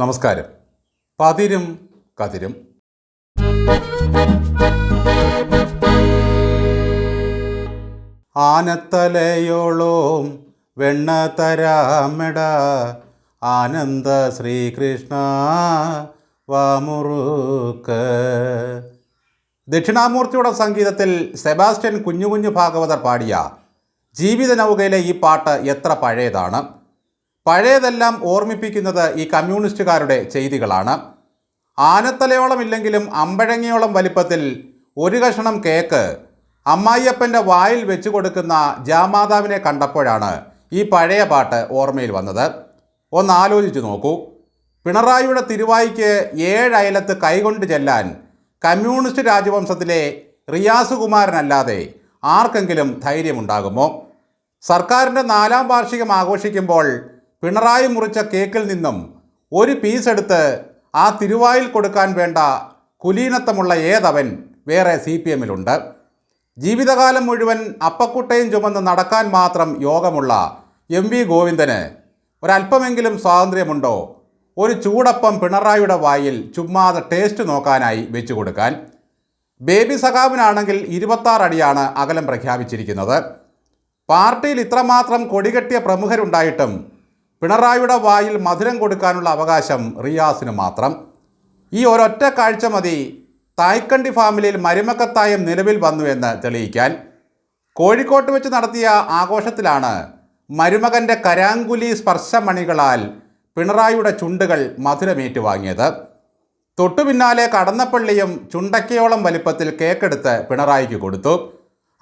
നമസ്കാരം. പതിരും കതിരും. ആനത്തലയോളോം വെണ്ണ തരാമെട. ആനന്ദ ശ്രീകൃഷ്ണ വാമുറുക്ക്. ദക്ഷിണാമൂർത്തിയുടെ സംഗീതത്തിൽ സെബാസ്റ്റ്യൻ കുഞ്ഞുകുഞ്ഞു കുഞ്ഞു ഭാഗവതർ പാടിയ ജീവിത നൗകയിലെ ഈ പാട്ട് എത്ര പഴയതാണ്? പഴയതെല്ലാം ഓർമ്മിപ്പിക്കുന്നത് ഈ കമ്മ്യൂണിസ്റ്റുകാരുടെ ചെയ്തികളാണ്. ആനത്തലയോളം ഇല്ലെങ്കിലും അമ്പഴങ്ങയോളം വലിപ്പത്തിൽ ഒരു കഷണം കേക്ക് അമ്മായിയപ്പന്റെ വായിൽ വെച്ചു കൊടുക്കുന്ന ജാമാതാവിനെ കണ്ടപ്പോഴാണ് ഈ പഴയ പാട്ട് ഓർമ്മയിൽ വന്നത്. ഒന്ന് ആലോചിച്ചു നോക്കൂ. പിണറായിയുടെ തിരുവായിക്ക് ഏഴയലത്ത് കൈകൊണ്ട് ചെല്ലാൻ കമ്മ്യൂണിസ്റ്റ് രാജവംശത്തിലെ റിയാസ് കുമാരനല്ലാതെ ആർക്കെങ്കിലും ധൈര്യമുണ്ടാകുമോ? സർക്കാരിന്റെ നാലാം വാർഷികം ആഘോഷിക്കുമ്പോൾ പിണറായി മുറിച്ച കേക്കിൽ നിന്നും ഒരു പീസ് എടുത്ത് ആ തിരുവായിൽ കൊടുക്കാൻ വേണ്ട കുലീനത്വമുള്ള ഏതവൻ വേറെ സി പി എമ്മിലുണ്ട്. ജീവിതകാലം മുഴുവൻ അപ്പക്കുട്ടയും ചുമന്ന് നടക്കാൻ മാത്രം യോഗമുള്ള എം വി ഗോവിന്ദന് ഒരല്പമെങ്കിലും സ്വാതന്ത്ര്യമുണ്ടോ? ഒരു ചൂടപ്പം പിണറായിയുടെ വായിൽ ചുമ്മാതെ ടേസ്റ്റ് നോക്കാനായി വെച്ചു കൊടുക്കാൻ. ബേബി സഖാവിനാണെങ്കിൽ ഇരുപത്താറ് അടിയാണ് അകലം പ്രഖ്യാപിച്ചിരിക്കുന്നത്. പാർട്ടിയിൽ ഇത്രമാത്രം കൊടികെട്ടിയ പ്രമുഖരുണ്ടായിട്ടും പിണറായിയുടെ വായിൽ മധുരം കൊടുക്കാനുള്ള അവകാശം റിയാസിന് മാത്രം. ഈ ഒരൊറ്റ കാഴ്ച മതി. തായ്ക്കണ്ടി ഫാമിലിയിൽ മരുമക്കത്തായം നിലവിൽ വന്നു എന്ന് തെളിയിക്കാൻ. കോഴിക്കോട്ട് വെച്ച് നടത്തിയ ആഘോഷത്തിലാണ് മരുമകന്റെ കരാങ്കുലി സ്പർശമണികളാൽ പിണറായിയുടെ ചുണ്ടുകൾ മധുരമേറ്റ് വാങ്ങിയത്. തൊട്ടു പിന്നാലെ കടന്നപ്പള്ളിയും ചുണ്ടക്കയോളം വലിപ്പത്തിൽ കേക്കെടുത്ത് പിണറായിക്ക് കൊടുത്തു.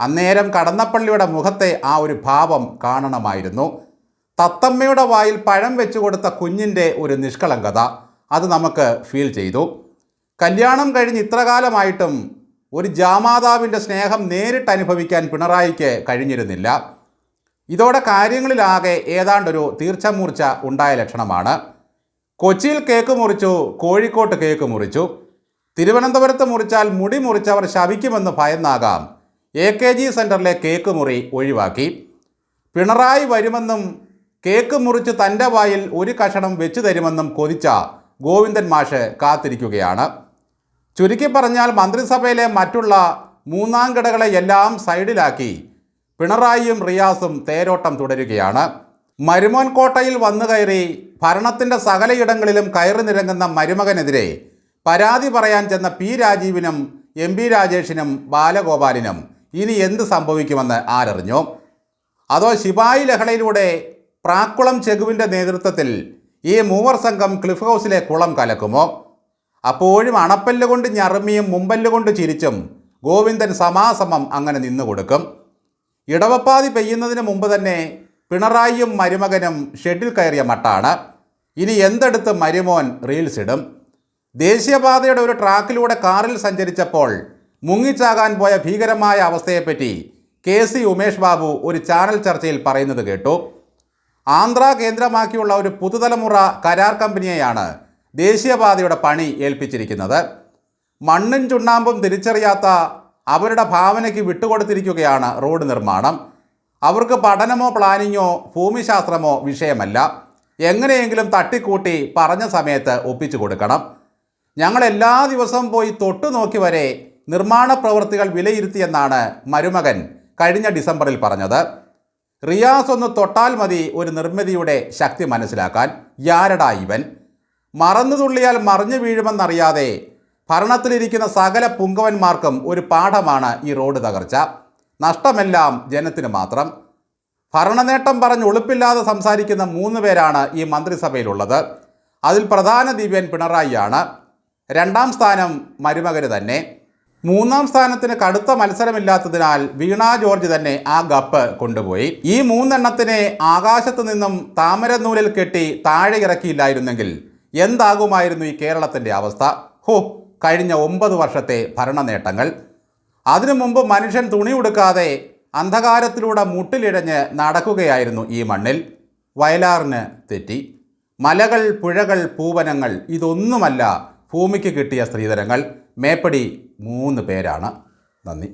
അന്നേരം കടന്നപ്പള്ളിയുടെ മുഖത്തെ ആ ഒരു ഭാവം കാണണമായിരുന്നു. തത്തമ്മയുടെ വായിൽ പഴം വെച്ചു കൊടുത്ത കുഞ്ഞിന്റെ ഒരു നിഷ്കളങ്കത. അത് നമുക്ക് ഫീൽ ചെയ്തു. കല്യാണം കഴിഞ്ഞ് ഇത്രകാലമായിട്ടും ഒരു ജാമാതാവിന്റെ സ്നേഹം നേരിട്ട് അനുഭവിക്കാൻ പിണറായിക്ക് കഴിഞ്ഞിരുന്നില്ല. ഇതോടെ കാര്യങ്ങളിലാകെ ഏതാണ്ടൊരു തീർച്ചമൂർച്ച ഉണ്ടായ ലക്ഷണമാണ്. കൊച്ചിയിൽ കേക്ക് മുറിച്ചു കോഴിക്കോട്ട് കേക്ക് മുറിച്ചു. തിരുവനന്തപുരത്ത് മുറിച്ചാൽ മുടി മുറിച്ചവർ ശവിക്കുമെന്ന് ഭയന്നാകാം. A K G centre cake മുറി ഒഴിവാക്കി. പിണറായി വരുമെന്നും കേക്ക് മുറിച്ച് തന്റെ വായിൽ ഒരു കഷണം വെച്ചു തരുമെന്നും കൊതിച്ച ഗോവിന്ദൻ മാഷ് കാത്തിരിക്കുകയാണ്. ചുരുക്കി പറഞ്ഞാൽ മന്ത്രിസഭയിലെ മറ്റുള്ള മൂന്നാം കിടകളെ എല്ലാം സൈഡിലാക്കി പിണറായിയും റിയാസും തേരോട്ടം തുടരുകയാണ്. മരുമോൻ കോട്ടയിൽ വന്നു കയറി ഭരണത്തിന്റെ സകലയിടങ്ങളിലും കയറി നിരങ്ങുന്ന മരുമകനെതിരെ പരാതി പറയാൻ ചെന്ന പി രാജീവിനും എം പി രാജേഷിനും ബാലഗോപാലിനും ഇനി എന്ത് സംഭവിക്കുമെന്ന് ആരറിഞ്ഞു? അതോ ശിപായി ലഹളയിലൂടെ പ്രാക്കുളം ചെകുവിന്റെ നേതൃത്വത്തിൽ ഈ മൂവർ സംഘം ക്ലിഫ് ഹൗസിലെ കുളം കലക്കുമോ? അപ്പോഴും അണപ്പല്ല് കൊണ്ട് ഞറുമിയും മുമ്പല്ല് കൊണ്ട് ചിരിച്ചും ഗോവിന്ദൻ സമാസമം അങ്ങനെ നിന്നു കൊടുക്കും. ഇടവപ്പാതി പെയ്യുന്നതിന് മുമ്പ് തന്നെ പിണറായിയും മരുമകനും ഷെഡിൽ കയറിയ മട്ടാണ്. ഇനി എന്തെടുത്ത് മരുമോൻ റീൽസ് ഇടും? ദേശീയപാതയുടെ ഒരു ട്രാക്കിലൂടെ കാറിൽ സഞ്ചരിച്ചപ്പോൾ മുങ്ങിച്ചാകാൻ പോയ ഭീകരമായ അവസ്ഥയെപ്പറ്റി കെ സി ഉമേഷ് ബാബു ഒരു ചാനൽ ചർച്ചയിൽ പറയുന്നത് കേട്ടു. ആന്ധ്ര കേന്ദ്രമാക്കിയുള്ള ഒരു പുതുതലമുറ കരാർ കമ്പനിയെയാണ് ദേശീയപാതയുടെ പണി ഏൽപ്പിച്ചിരിക്കുന്നത്. മണ്ണും ചുണ്ണാമ്പും തിരിച്ചറിയാത്ത അവരുടെ ഭാവനയ്ക്ക് വിട്ടുകൊടുത്തിരിക്കുകയാണ് റോഡ് നിർമ്മാണം. അവർക്ക് പഠനമോ പ്ലാനിങ്ങോ ഭൂമിശാസ്ത്രമോ വിഷയമല്ല. എങ്ങനെയെങ്കിലും തട്ടിക്കൂട്ടി പറഞ്ഞ സമയത്ത് ഒപ്പിച്ചു കൊടുക്കണം. ഞങ്ങൾ എല്ലാ ദിവസവും പോയി തൊട്ടു നോക്കി വരെ നിർമ്മാണ പ്രവൃത്തികൾ വിലയിരുത്തിയെന്നാണ് മരുമകൻ കഴിഞ്ഞ ഡിസംബറിൽ പറഞ്ഞത്. റിയാസ് ഒന്ന് തൊട്ടാൽ മതി ഒരു നിർമ്മിതിയുടെ ശക്തി മനസ്സിലാക്കാൻ. യാരടാ ഇവൻ? മറന്നു തുള്ളിയാൽ മറിഞ്ഞു വീഴുമെന്നറിയാതെ ഭരണത്തിലിരിക്കുന്ന സകല പുങ്കവന്മാർക്കും ഒരു പാഠമാണ് ഈ റോഡ് തകർച്ച. നഷ്ടമെല്ലാം ജനത്തിന് മാത്രം. ഭരണനേട്ടം പറഞ്ഞ് ഒളിപ്പില്ലാതെ സംസാരിക്കുന്ന മൂന്ന് പേരാണ് ഈ മന്ത്രിസഭയിലുള്ളത്. അതിൽ പ്രധാന ദിവ്യൻ പിണറായിയാണ്. രണ്ടാം സ്ഥാനം മരുമകന് തന്നെ. മൂന്നാം സ്ഥാനത്തിന് കടുത്ത മത്സരമില്ലാത്തതിനാൽ വീണ ജോർജ് തന്നെ ആ ഗപ്പ് കൊണ്ടുപോയി. ഈ മൂന്നെണ്ണത്തിനെ ആകാശത്തു നിന്നും താമരനൂലിൽ കെട്ടി താഴെ ഇറക്കിയില്ലായിരുന്നെങ്കിൽ എന്താകുമായിരുന്നു ഈ കേരളത്തിന്റെ അവസ്ഥ? ഹോ കഴിഞ്ഞ ഒമ്പത് വർഷത്തെ ഭരണ നേട്ടങ്ങൾ അതിനു മുമ്പ് മനുഷ്യൻ തുണി ഉടുക്കാതെ അന്ധകാരത്തിലൂടെ മുട്ടിലിഴഞ്ഞ് നടക്കുകയായിരുന്നു ഈ മണ്ണിൽ. വയലാറിന് തെറ്റി. മലകൾ പുഴകൾ പൂവനങ്ങൾ ഇതൊന്നുമല്ല ഭൂമിക്ക് കിട്ടിയ സ്ത്രീധനങ്ങൾ. മേപ്പടി മൂന്ന് പേരാണ്. നന്ദി.